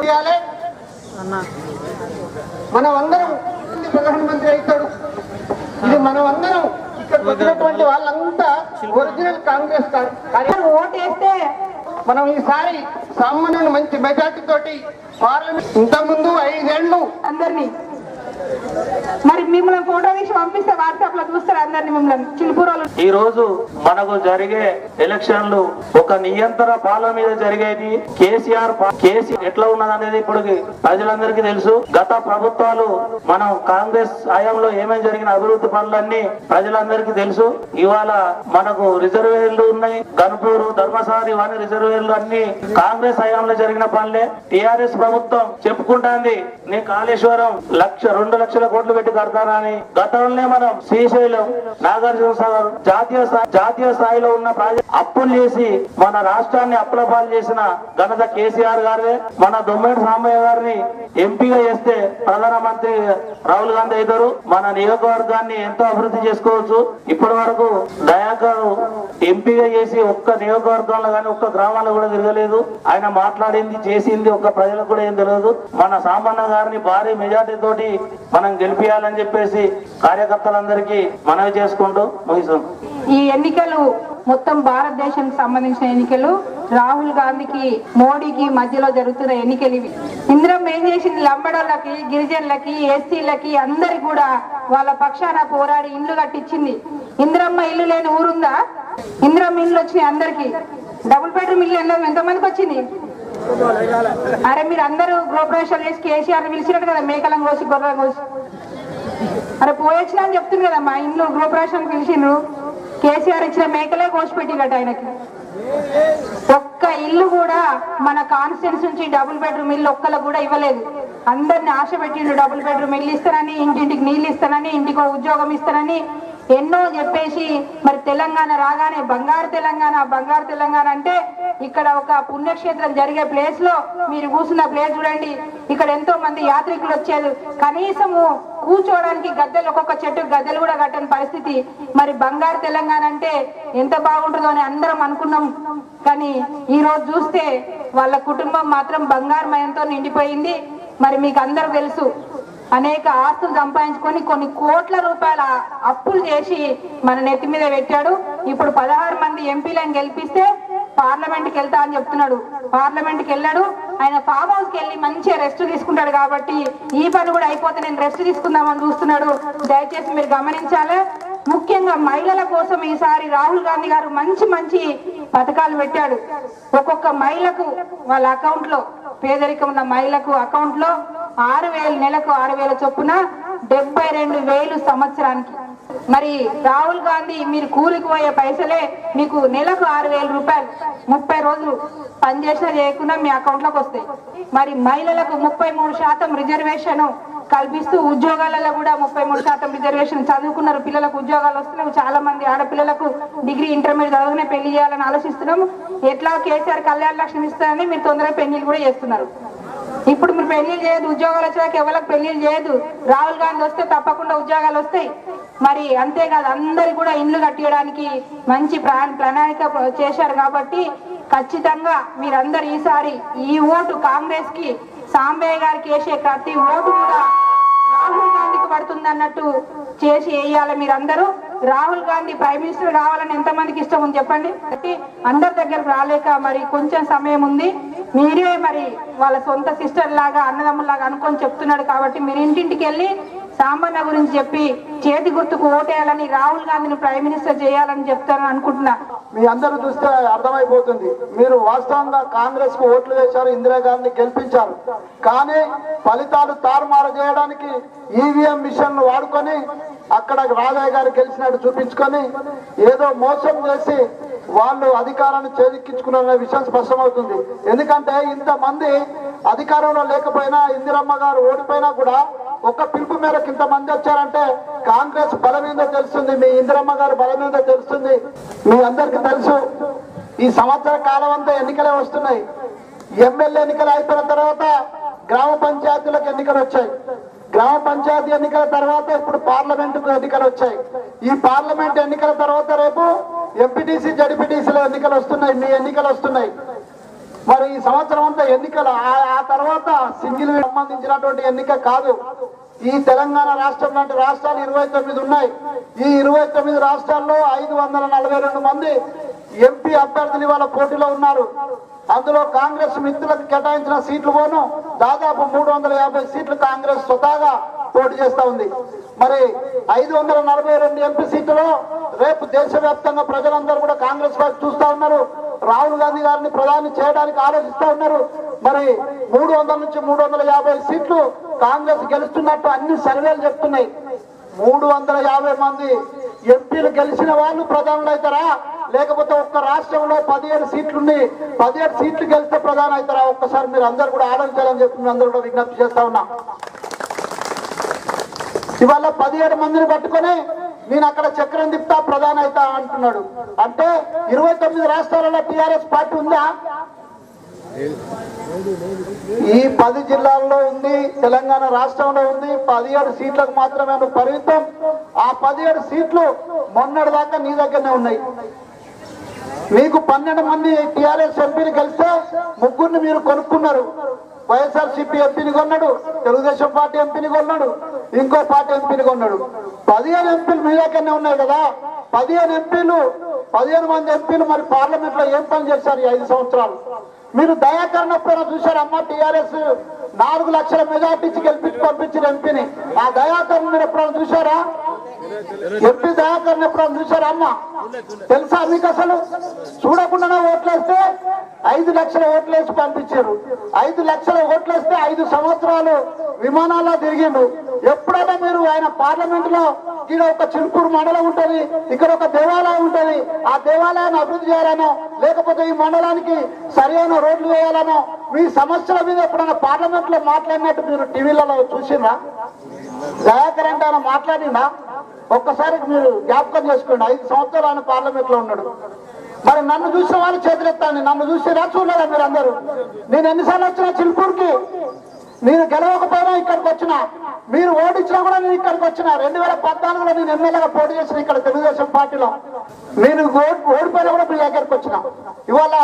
చేయాలి? మనం అందరం ప్రధానమంత్రి అవుతాడు. ఇది మనం అందరం ఇక్కడ వచ్చినటువంటి వాళ్ళంతా ఒరిజినల్ కాంగ్రెస్ కార్య- ఓటేస్తే మనం ఈసారి సామాన్యుని మంచి మెజార్టీ తోటి పార్లమెంట్ ఇంతకుముందు ఐదేళ్ళు అందరినీ మరి మిమ్మల్ని ఫోటో తీసి పంపిస్తే వాట్సాప్లో చూస్తారు అందరినీ మిమ్మల్ని. చిలుపురాలు. ఈ రోజు మనకు జరిగే ఎలక్షన్లు ఒక నియంత్రణ పాలన మీద జరిగేది. కేసీఆర్ పా- కేసీ ఎట్లా ఉన్నదనేది ఇప్పుడు ప్రజలందరికీ తెలుసు. గత ప్రభుత్వాలు మనం కాంగ్రెస్ హయాంలో ఏమేమి జరిగిన అభివృద్ధి పనులన్నీ ప్రజలందరికీ తెలుసు. ఇవాళ మనకు రిజర్వేర్లు ఉన్నాయి. గన్పూరు ధర్మసారి ఇవన్నీ రిజర్వేర్లు అన్ని కాంగ్రెస్ హయాంలో జరిగిన పనులే. టిఆర్ఎస్ ప్రభుత్వం చెప్పుకుంటాంది. నీ కాళేశ్వరం లక్ష రెండు లక్షల కోట్లు పెట్టి కడతానని గతంలోనే మనం శ్రీశైలం నాగార్జున సాగర్ జాతీయ స్థాయి జాతీయ స్థాయిలో ఉన్న ప్రాజెక్ట్ అప్పులు చేసి మన రాష్ట్రాన్ని అప్పలపాలు చేసిన ఘనత కేసీఆర్ గారే మన దొమ్మేటి సాంబయ్య గారిని ఎంపీగా చేస్తే ప్రధానమంత్రి రాహుల్ గాంధీ అవుతారు. మన నియోజకవర్గాన్ని ఎంతో అభివృద్ధి చేసుకోవచ్చు. ఇప్పటి వరకు దయాకర్ ఎంపీగా చేసి ఒక్క నియోజకవర్గంలో కానీ ఒక్క గ్రామాల్లో కూడా తిరగలేదు. ఆయన మాట్లాడింది చేసింది ఒక్క ప్రజలకు కూడా ఏం తెలియదు. మన సామాన్య గారిని భారీ మెజార్టీ తోటి మనం గెలిపియాలని చెప్పేసి కార్యకర్తలందరికీ మనవి చేసుకుంటూ ముగిసాం ఈ ఎన్నికలు మొత్తం భారతదేశానికి సంబంధించిన ఎన్నికలు. రాహుల్ గాంధీకి మోడీకి మధ్యలో జరుగుతున్న ఎన్నికలు ఇవి. ఇంద్రం ఏం చేసింది? లంబడోళ్ళకి గిరిజనులకి ఎస్సీలకి అందరికి కూడా వాళ్ళ పక్షాన పోరాడి ఇండ్లు కట్టించింది. ఇంద్రమ్మ ఇల్లు లేని ఊరుందా? ఇందిరమ్మ ఇల్లు వచ్చినాయి అందరికి. డబుల్ బెడ్రూమ్ ఇల్లు ఎంత ఎంతమందికి వచ్చింది? అరే మీరు అందరూ గృహప్రవేశాలు చేసి కేసీఆర్ పిలిచినట్టు కదా మేకలం కోసి గొర్రెలను కోసి. అరే పోయొచ్చినా అని చెప్తుంది కదా మా ఇంట్లో గృహప్రవేశం పిలిచిండ్రు. కేసీఆర్ ఇచ్చిన మేకలే కోసిపెట్టినట్టు ఆయనకి. ఒక్క ఇల్లు కూడా మన కాన్స్టిట్యూన్స్ నుంచి డబుల్ బెడ్రూమ్ ఇల్లు ఒక్కలకు కూడా ఇవ్వలేదు. అందరిని ఆశ పెట్టిండు డబుల్ బెడ్రూమ్ ఇల్లు ఇస్తానని ఇంటింటికి నీళ్ళు ఇస్తానని ఇంటికి ఉద్యోగం ఇస్తానని ఎన్నో చెప్పేసి మరి తెలంగాణ రాగానే బంగారు తెలంగాణ బంగారు తెలంగాణ అంటే ఇక్కడ ఒక పుణ్యక్షేత్రం జరిగే ప్లేస్లో మీరు కూర్చున్న ప్లేస్ చూడండి. ఇక్కడ ఎంతో మంది యాత్రికులు వచ్చారు. కనీసము కూర్చోవడానికి గద్దెలు ఒక్కొక్క చెట్టు గద్దెలు కూడా కట్టని పరిస్థితి. మరి బంగారు తెలంగాణ అంటే ఎంత బాగుంటుందో అని అందరం అనుకున్నాం. కానీ ఈ రోజు చూస్తే వాళ్ళ కుటుంబం మాత్రం బంగారు మయంతో నిండిపోయింది. మరి మీకు అందరూ తెలుసు. అనేక ఆస్తులు సంపాదించుకొని కొన్ని కోట్ల రూపాయల అప్పులు చేసి మన నెత్తి మీద పెట్టాడు. ఇప్పుడు పదహారు మంది ఎంపీలను గెలిపిస్తే పార్లమెంట్కి వెళ్తా అని చెప్తున్నాడు. పార్లమెంట్కి వెళ్ళాడు. ఆయన ఫామ్ హౌస్కి వెళ్ళి మంచిగా రెస్ట్ తీసుకుంటాడు కాబట్టి ఈ పని కూడా అయిపోతే నేను రెస్ట్ తీసుకుందామని చూస్తున్నాడు. దయచేసి మీరు గమనించాలి. ముఖ్యంగా మహిళల కోసం ఈసారి రాహుల్ గాంధీ గారు మంచి మంచి పథకాలు పెట్టాడు. ఒక్కొక్క మహిళకు వాళ్ళ అకౌంట్లో పేదరికం ఉన్న మహిళకు అకౌంట్లో ఆరు వేల నెలకు ఆరు వేల చొప్పున డెబ్బై రెండు వేలు సంవత్సరానికి. మరి రాహుల్ గాంధీ మీరు కూలికి పోయే పైసలే మీకు నెలకు ఆరు వేల రూపాయలు. ముప్పై రోజులు పనిచేసినా చేయకుండా మీ అకౌంట్లోకి వస్తాయి. మరి మహిళలకు ముప్పై మూడు శాతం రిజర్వేషన్ కల్పిస్తూ ఉద్యోగాలలో కూడా ముప్పై మూడు శాతం రిజర్వేషన్ చదువుకున్నారు. పిల్లలకు ఉద్యోగాలు వస్తున్నాయి. చాలా మంది ఆడపిల్లలకు డిగ్రీ ఇంటర్మీడియట్ చదువుకునే పెళ్ళి చేయాలని ఆలోచిస్తున్నాం ఎట్లా కేసీఆర్ కళ్యాణ లక్ష్మి ఇస్తారని మీరు తొందరగా పెళ్ళి కూడా చేస్తున్నారు. ఇప్పుడు మీరు పెళ్ళిళ్ళు చేయదు ఉద్యోగాలు వచ్చాక ఎవరికి పెళ్ళిళ్ళు చేయదు. రాహుల్ గాంధీ వస్తే తప్పకుండా ఉద్యోగాలు వస్తాయి. మరి అంతేకాదు అందరు కూడా ఇండ్లు కట్టియడానికి మంచి ప్లాన్ ప్రణాళిక చేశారు కాబట్టి ఖచ్చితంగా మీరందరూ ఈసారి ఈ ఓటు కాంగ్రెస్కి సాంబయ్య గారికి వేసే ప్రతి ఓటు కూడా రాహుల్ గాంధీకి పడుతుంది అన్నట్టు చేసి వేయాలి మీరందరూ. రాహుల్ గాంధీ ప్రైమ్ మినిస్టర్ కావాలని ఎంతమందికి ఇష్టం ఉంది చెప్పండి? అందరి దగ్గరకు రాలేక మరి కొంచెం సమయం ఉంది. మీరే మరి వాళ్ళ సొంత సిస్టర్ లాగా అన్నదమ్ములాగా అనుకొని చెప్తున్నాడు కాబట్టి మీరు ఇంటింటికి వెళ్ళి సాంబన్న గురించి చెప్పి చేతి గుర్తుకు ఓటేయాలని రాహుల్ గాంధీని ప్రైమ్ మినిస్టర్ చేయాలని చెప్తారని అనుకుంటున్నా. మీ అందరూ చూస్తే అర్థమైపోతుంది. మీరు వాస్తవంగా కాంగ్రెస్కు ఓట్లు వేశారు ఇందిరాగాంధీ గెలిపించారు. కానీ ఫలితాలు తారుమారు చేయడానికి ఈవీఎం మిషన్ వాడుకొని అక్కడ రాజయ్య గారు గెలిచినట్టు చూపించుకొని ఏదో మోసం చేసి వాళ్ళు అధికారాన్ని చేజిక్కించుకున్న విషయం స్పష్టమవుతుంది. ఎందుకంటే ఇంతమంది అధికారంలో లేకపోయినా ఇందిరమ్మ గారు ఓడిపోయినా కూడా ఒక్క పిలుపు మేరకు ఇంతమంది వచ్చారంటే కాంగ్రెస్ బలం తెలుస్తుంది మీ ఇందిరమ్మ గారు బలం తెలుస్తుంది. మీ అందరికి తెలుసు ఈ సంవత్సర కాలం అంతా ఎన్నికలే వస్తున్నాయి. ఎమ్మెల్యే ఎన్నికలు అయిపోయిన తర్వాత గ్రామ పంచాయతీలకు ఎన్నికలు వచ్చాయి. గ్రామ పంచాయతీ ఎన్నికల తర్వాత ఇప్పుడు పార్లమెంటుకు ఎన్నికలు వచ్చాయి. ఈ పార్లమెంట్ ఎన్నికల తర్వాత రేపు ఎంపీటీసీ జడ్పీటీసీలో ఎన్నికలు వస్తున్నాయి మీ ఎన్నికలు వస్తున్నాయి. మరి ఈ సంవత్సరం అంతా ఎన్నికలు? ఆ- ఆ తర్వాత సింగిల్ సంబంధించినటువంటి ఎన్నిక కాదు. ఈ తెలంగాణ రాష్ట్రం లాంటి రాష్ట్రాలు ఇరవై తొమ్మిది ఉన్నాయి. ఈ ఇరవై తొమ్మిది రాష్ట్రాల్లో ఐదు వందల నలభై రెండు మంది ఎంపీ అభ్యర్థులు ఇవాళ పోటీలో ఉన్నారు. అందులో కాంగ్రెస్ మిత్రులకు కేటాయించిన సీట్లు పోను. దాదాపు మూడు వందల యాభై సీట్లు కాంగ్రెస్ స్వతహాగా పోటీ చేస్తా ఉంది. మరి ఐదు వందల నలభై రెండు ఎంపీ సీట్లలో రేపు దేశవ్యాప్తంగా ప్రజలందరూ కూడా కాంగ్రెస్ పార్టీ చూస్తా ఉన్నారు. రాహుల్ గాంధీ గారిని ప్రధాని చేయడానికి ఆలోచిస్తా ఉన్నారు. మరి మూడు వందల నుంచి మూడు వందల యాభై సీట్లు కాంగ్రెస్ గెలుస్తున్నట్టు అన్ని సర్వేలు చెప్తున్నాయి. మూడు వందల యాభై మంది ఎంపీలు గెలిచిన వాళ్ళు ప్రధానులు అవుతారా? లేకపోతే ఒక్క రాష్ట్రంలో పదిహేడు సీట్లుండి పదిహేడు సీట్లు గెలిస్తే ప్రధాన అవుతారా? ఒక్కసారి మీరు అందరు కూడా ఆలోచించాలని చెప్పి అందరూ కూడా విజ్ఞప్తి చేస్తా ఉన్నా. ఇవాళ పదిహేడు మందిని పట్టుకొని నేను అక్కడ చక్రం తిప్తా ప్రధాన అవుతా అంటున్నాడు. అంటే ఇరవై తొమ్మిది రాష్ట్రాలలో టిఆర్ఎస్ పార్టీ ఉందా? ఈ పది జిల్లాల్లో ఉంది తెలంగాణ రాష్ట్రంలో ఉంది పదిహేడు సీట్లకు మాత్రమే పరిమితం. ఆ పదిహేడు సీట్లు మొన్నటి దాకా నీ దగ్గరనే ఉన్నాయి. మీకు పన్నెండు మంది టిఆర్ఎస్ ఎంపీలు కలిస్తే ముగ్గురిని మీరు కొనుక్కున్నారు. వైఎస్ఆర్సిపి ఎంపీని కొన్నాడు తెలుగుదేశం పార్టీ ఎంపీని కొన్నాడు ఇంకో పార్టీ ఎంపీని కొన్నాడు. పదిహేను ఎంపీలు మీ దగ్గరనే ఉన్నాయి కదా? పదిహేను ఎంపీలు పదిహేను మంది ఎంపీలు మరి పార్లమెంట్లో ఏం పని చేశారు ఈ ఐదు సంవత్సరాలు? మీరు దయాకరణ పైన చూశారు అమ్మ టిఆర్ఎస్ నాలుగు లక్షల మెజార్టీకి గెలిపించి పంపించిన ఎంపీని. ఆ దయాకరణ మీరు ఎప్పుడైనా చూశారా? ఎంపీ దయాకరణ ఎప్పుడైనా చూశారా అమ్మ? తెలుసా మీకు అసలు? చూడకుండానే ఓట్లేస్తే ఐదు లక్షల ఓట్లేసి పంపించారు. ఐదు లక్షల ఓట్లేస్తే ఐదు సంవత్సరాలు విమానాల్లో తిరిగిండు. ఎప్పుడైనా మీరు ఆయన పార్లమెంట్లో ఇక్కడ ఒక చిలుకూరు మండలం ఉంటుంది ఇక్కడ ఒక దేవాలయం ఉంటుంది ఆ దేవాలయాన్ని అభివృద్ధి చేయాలనో లేకపోతే ఈ మండలానికి సరైన రోడ్లు వేయాలనో మీ సమస్యల మీద ఎప్పుడైనా పార్లమెంట్లో మాట్లాడినట్టు మీరు టీవీలలో చూసినా దయాకర్ అంటే ఆయన మాట్లాడిందా ఒక్కసారి మీరు జ్ఞాపకం చేసుకోండి ఐదు సంవత్సరాలు ఆయన పార్లమెంట్లో ఉన్నాడు. మరి నన్ను చూసిన వాళ్ళు చేతులెత్తాను నన్ను చూసిరా చూడలేదా మీరు అందరూ నేను ఎన్నిసార్లు వచ్చినా చిలుకూరుకి? నేను గెలవకపోయినా ఇక్కడికి వచ్చిన. మీరు ఓడించినా కూడా నేను ఇక్కడికి వచ్చిన. రెండు వేల పద్నాలుగులో నేను ఎమ్మెల్యేగా పోటీ చేసిన ఇక్కడ తెలుగుదేశం పార్టీలో. నేను ఓడిపోయినా కూడా మీ దగ్గరకు వచ్చిన. ఇవాళ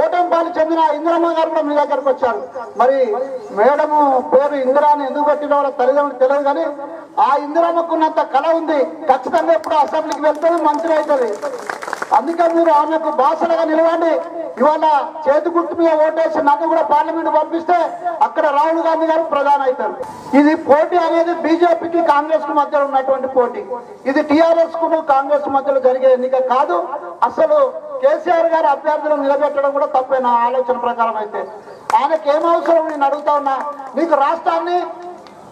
ఓటమి పాలు చెందిన ఇందిరమ్మ గారు కూడా మీ దగ్గరకు వచ్చారు. మరి మేడము పేరు ఇందిరాని ఎందుకు పెట్టిన తల్లిదండ్రులు తెలియదు కానీ ఆ ఇందిరమ్మకున్నంత కళ ఉంది. ఖచ్చితంగా ఎప్పుడు అసెంబ్లీకి వెళ్తుంది మంత్రి అవుతుంది. అందుకే మీరు ఆమెకు బాసలుగా నిలవండి. ఇవాళ చేతి గుర్తు మీద ఓటేసి నన్ను కూడా పార్లమెంట్ పంపిస్తే అక్కడ రాహుల్ గాంధీ గారు ప్రధాన అవుతారు. ఇది పోటీ అనేది బీజేపీకి కాంగ్రెస్కు మధ్య ఉన్నటువంటి పోటీ. ఇది టిఆర్ఎస్కు కాంగ్రెస్ మధ్యలో జరిగే ఎన్నిక కాదు. అసలు కేసీఆర్ గారు అభ్యర్థులను నిలబెట్టడం కూడా తప్పే నా ఆలోచన ప్రకారం అయితే. ఆయనకి ఏం అవసరం నేను అడుగుతా ఉన్నా నీకు రాష్ట్రాన్ని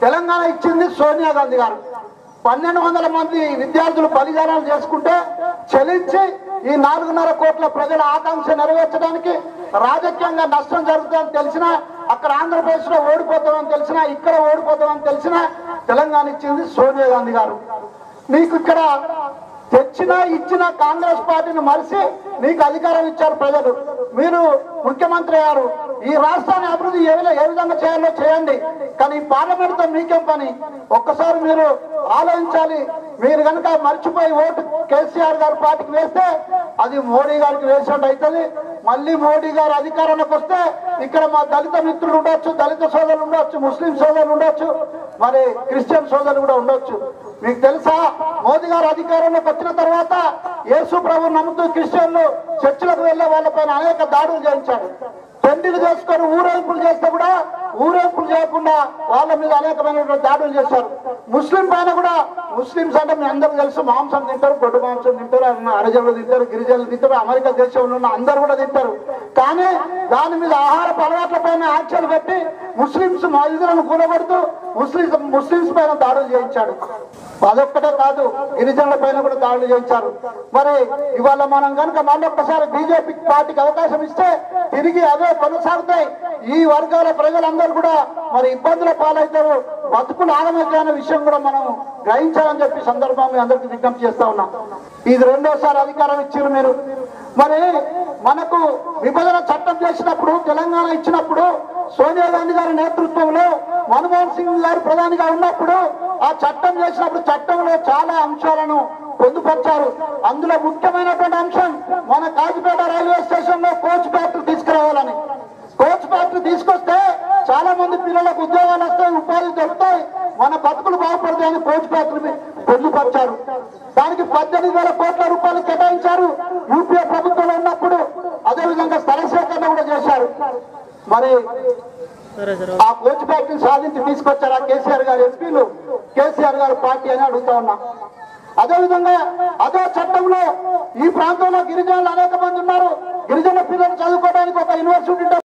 తెలంగాణ ఇచ్చింది సోనియా గాంధీ గారు. పన్నెండు వందల మంది విద్యార్థులు బలిదానాలు చేసుకుంటే చెలించి ఈ నాలుగున్నర కోట్ల ప్రజల ఆకాంక్ష నెరవేర్చడానికి రాజకీయంగా నష్టం జరుగుతుందని తెలిసినా అక్కడ ఆంధ్రప్రదేశ్లో ఓడిపోతామని తెలిసినా ఇక్కడ ఓడిపోతామని తెలిసినా తెలంగాణ ఇచ్చింది సోనియా గాంధీ గారు. నీకు ఇక్కడ తెచ్చిన ఇచ్చిన కాంగ్రెస్ పార్టీని మరిసి నీకు అధికారం ఇచ్చారు ప్రజలు. మీరు ముఖ్యమంత్రి అయ్యారు. ఈ రాష్ట్రాన్ని అభివృద్ధి ఏ ఏ విధంగా చేయాలో చేయండి. కానీ పార్లమెంట్తో మీకేం పని? ఒక్కసారి మీరు ఆలోచించాలి. మీరు కనుక మర్చిపోయి ఓటు కేసీఆర్ గారి పార్టీకి వేస్తే అది మోడీ గారికి వేసినట్టు అవుతుంది మళ్ళీ మోడీ గారు అధికారంలోకి వస్తే ఇక్కడ మా దళిత మిత్రులు ఉండొచ్చు దళిత సోదరులు ఉండొచ్చు ముస్లిం సోదరులు ఉండొచ్చు మరి క్రిస్టియన్ సోదరులు కూడా ఉండొచ్చు. మీకు తెలుసా? మోదీ గారు అధికారంలోకి వచ్చిన తర్వాత యేసు ప్రభు నమ్ముతూ క్రిస్టియన్లు చర్చిలకు వెళ్ళే వాళ్ళపైన అనేక దాడులు చేయించాడు. పెండిలు చేసుకొని ఊరేగింపులు చేస్తే కూడా ఊరేపులు చేయకుండా వాళ్ళ మీద అనేకమైనటువంటి దాడులు చేస్తారు ముస్లిం పైన కూడా ముస్లింస్ అంటే మీ అందరూ తెలుసు మాంసం తింటారు గొడ్డు మాంసం తింటారు అరజనులు తింటారు గిరిజనులు తింటారు అమెరికా దేశంలో ఉన్న అందరూ కూడా తింటారు. కానీ దాని మీద ఆహార అలవాట్ల పైన ఆంక్షలు పెట్టి ముస్లింస్ మహిళలను కూలబడుతూ ముస్లింస్ ముస్లింస్ పైన దాడులు చేయించాడు. అదొక్కటే కాదు గిరిజనుల పైన కూడా దాడులు చేయించారు. మరి ఇవాళ మనం కనుక మళ్ళీ ఒక్కసారి బీజేపీ పార్టీకి అవకాశం ఇస్తే తిరిగి అవే కొనసాగుతాయి. ఈ వర్గాల ప్రజలందరూ కూడా మరి ఇబ్బందుల పాలవుతారు బతుకులు ఆగమవుతాయనే విషయం కూడా మనం గ్రహించాలని చెప్పి సందర్భంగా అందరికీ విజ్ఞప్తి చేస్తా ఉన్నాం. ఇది రెండోసారి అధికారం ఇచ్చారు మీరు. మరి మనకు విభజన చట్టం చేసినప్పుడు తెలంగాణ ఇచ్చినప్పుడు సోనియా గాంధీ గారి నేతృత్వంలో మన్మోహన్ సింగ్ గారు ప్రధానిగా ఉన్నప్పుడు ఆ చట్టం చేసినప్పుడు చట్టంలో చాలా అంశాలను పొందుపరిచారు. అందులో ముఖ్యమైనటువంటి అంశం మన కాజిపేట రైల్వే స్టేషన్లో కోచ్ ఫ్యాక్టరీ తీసుకురావాలని. కోచ్ ఫ్యాక్టరీ తీసుకొస్తే చాలా మంది పిల్లలకు ఉద్యోగాలు వస్తాయి ఉపాధి దొరుకుతాయి. మన బతుకులు బాగుపడతాయని కోచ్ ఫ్యాక్టరీ పొందుపరిచారు. దానికి పద్దెనిమిది వేల కోట్ల రూపాయలు కేటాయించారు. యూపీఏ ప్రభుత్వంలో ఉన్నప్పుడు అదేవిధంగా స్థల సేకరణ కూడా చేశారు. మరి ఆ కోచ్ ఫ్యాక్టరీ సాధించి తీసుకొచ్చారు ఆ కేసీఆర్ గారు ఎంపీలు. కేసీఆర్ గారు పార్టీ అని అడుగుతా ఉన్నా. అదేవిధంగా అదే చట్టంలో ఈ ప్రాంతంలో గిరిజనులు అనేక మంది ఉన్నారు. గిరిజన పిల్లలు చదువుకోవడానికి ఒక యూనివర్సిటీ